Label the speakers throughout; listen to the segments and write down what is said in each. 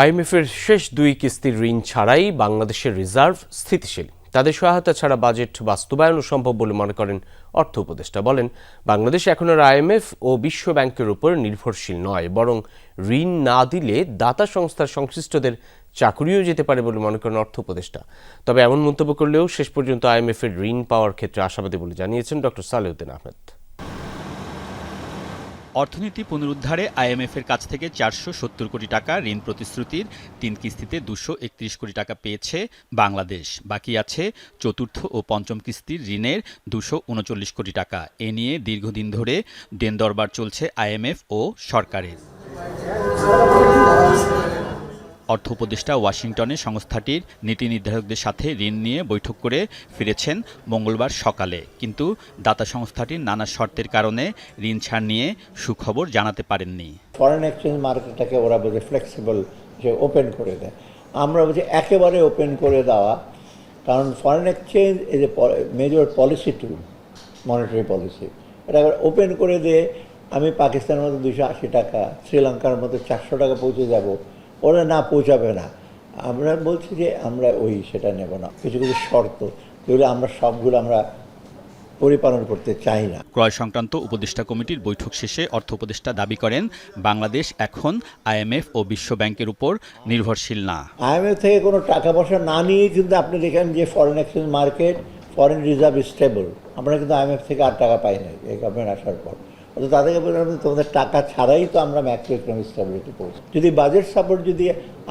Speaker 1: আইএমএফের শেষ দুই কিস্তির ঋণ ছাড়াই বাংলাদেশের রিজার্ভ স্থিতিশীল। তাদের সহায়তা ছাড়া বাজেট বাস্তবায়ন সম্ভব বলে মনে করেন অর্থ উপদেষ্টা। বলেন, বাংলাদেশ এখন আর আইএমএফ ও বিশ্ব ব্যাংকের উপর নির্ভরশীল নয়, বরং ঋণ না দিলে দাতা সংস্থার সংশ্লিষ্টদের চাকুরিও যেতে পারে বলে মনে করেন অর্থ উপদেষ্টা। তবে এমন মন্তব্য করলেও শেষ পর্যন্ত আইএমএফের ঋণ পাওয়ার ক্ষেত্রে আশাবাদী বলে জানিয়েছেন ডক্টর সালেউদ্দিন আহমেদ।
Speaker 2: অর্থনীতি পুনরুদ্ধারে আইএমএফের কাছ থেকে চারশো সত্তর কোটি টাকা ঋণ প্রতিশ্রুতির তিন কিস্তিতে দুশো একত্রিশ কোটি টাকা পেয়েছে বাংলাদেশ। বাকি আছে চতুর্থ ও পঞ্চম কিস্তির ঋণের দুশো উনচল্লিশ কোটি টাকা। এ নিয়ে দীর্ঘদিন ধরে দেন দরবার চলছে আইএমএফ ও সরকারের। অর্থ উপদেষ্টা ওয়াশিংটনে সংস্থাটির নীতি নির্ধারকদের সাথে ঋণ নিয়ে বৈঠক করে ফিরেছেন মঙ্গলবার সকালে। কিন্তু দাতা সংস্থাটির নানা শর্তের কারণে ঋণ ছাড় নিয়ে সুখবর জানাতে পারেননি।
Speaker 3: ফরেন এক্সচেঞ্জ মার্কেটটাকে ওরা বোঝে ফ্লেক্সিবল যে ওপেন করে দেয়। আমরা বলছি একেবারে ওপেন করে দেওয়া, কারণ foreign exchange is a major policy tool monetary policy এটা ওপেন করে দিয়ে আমি পাকিস্তানের মতো দুশো আশি টাকা, শ্রীলঙ্কার মতো চারশো টাকা পৌঁছে যাব ওরা না পৌঁছাবে না। আমরা বলছি যে আমরা ওই সেটা নেব না। কিছু কিছু শর্ত। যেগুলো আমরা সবগুলো আমরা পরিপালন করতে চাই না।
Speaker 2: ক্রয় সংক্রান্ত উপদেষ্টা কমিটির বৈঠক শেষে অর্থ উপদেষ্টা দাবি করেন বাংলাদেশ এখন আইএমএফ ও বিশ্ব ব্যাংকের উপর নির্ভরশীল না।
Speaker 3: আইএমএফ থেকে কোনো টাকা পয়সা না নিয়ে কিন্তু আপনি দেখেন যে foreign exchange market foreign reserve stable আমরা কিন্তু আইএমএফ থেকে আর টাকা পাই নাই এই গভর্নমেন্ট আসার পর। অত তাদেরকে বললাম যে তোমাদের টাকা ছাড়াই তো আমরা ম্যাক্রো ইকোনমিক স্টেবিলিটি পৌঁছি যদি বাজেট সাপোর্ট যদি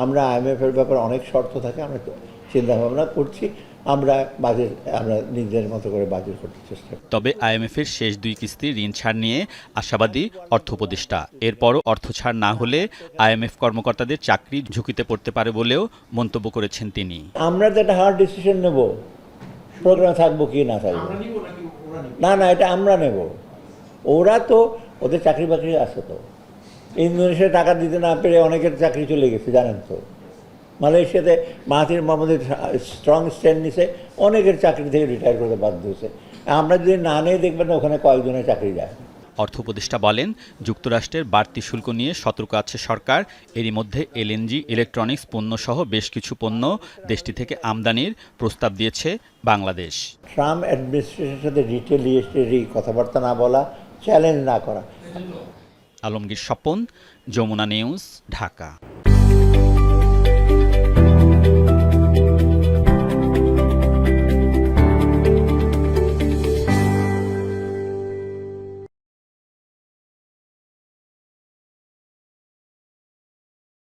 Speaker 3: আমরা আইএমএফ এর ব্যাপারে অনেক শর্ত থাকে আমরা তো চিন্তা ভাবনা করছি আমরা বাজেট আমরা নিজের মতো করে বাজেট করতে চেষ্টা করি।
Speaker 2: তবে আইএমএফের শেষ দুই কিস্তি ঋণ ছাড় নিয়ে আশাবাদী অর্থ উপদেষ্টা। এরপরও অর্থ ছাড় না হলে আইএমএফ কর্মকর্তাদের চাকরি ঝুঁকিতে পড়তে পারে বলেও মন্তব্য করেছেন তিনি।
Speaker 3: আমরা তো একটা হার্ড ডিসিশন নেব প্রোগ্রামে থাকব কি না থাকব। না না এটা আমরা নেব। ওরা তো ওদের চাকরি বাকরি আছে তো। ইন্দোনেশিয়া টাকা দিতে না পেরে অনেকের চাকরি চলে গেছে জানেন তো। মালয়েশিয়াতে মাহাতির মোহাম্মদের স্ট্রং স্ট্যান্ড নিছে অনেকের চাকরি থেকে রিটায়ার করতে বাধ্য হয়েছে। আমরা যদি না নিয়ে দেখবেন না ওখানে কয়েকজনের চাকরি যায়।
Speaker 2: অর্থ উপদেষ্টা বলেন যুক্তরাষ্ট্রের বাড়তি শুল্ক নিয়ে সতর্ক আছে সরকার। এরই মধ্যে এলএনজি ইলেকট্রনিক্স পণ্য সহ বেশ কিছু পণ্য দেশটি থেকে আমদানির প্রস্তাব দিয়েছে বাংলাদেশ।
Speaker 3: ট্রাম্প অ্যাডমিনিস্ট্রেশনের সাথে এই কথাবার্তা না বলা চ্যালেঞ্জ না করা।
Speaker 2: আলমগীর স্বপন যমুনা নিউজ ঢাকা।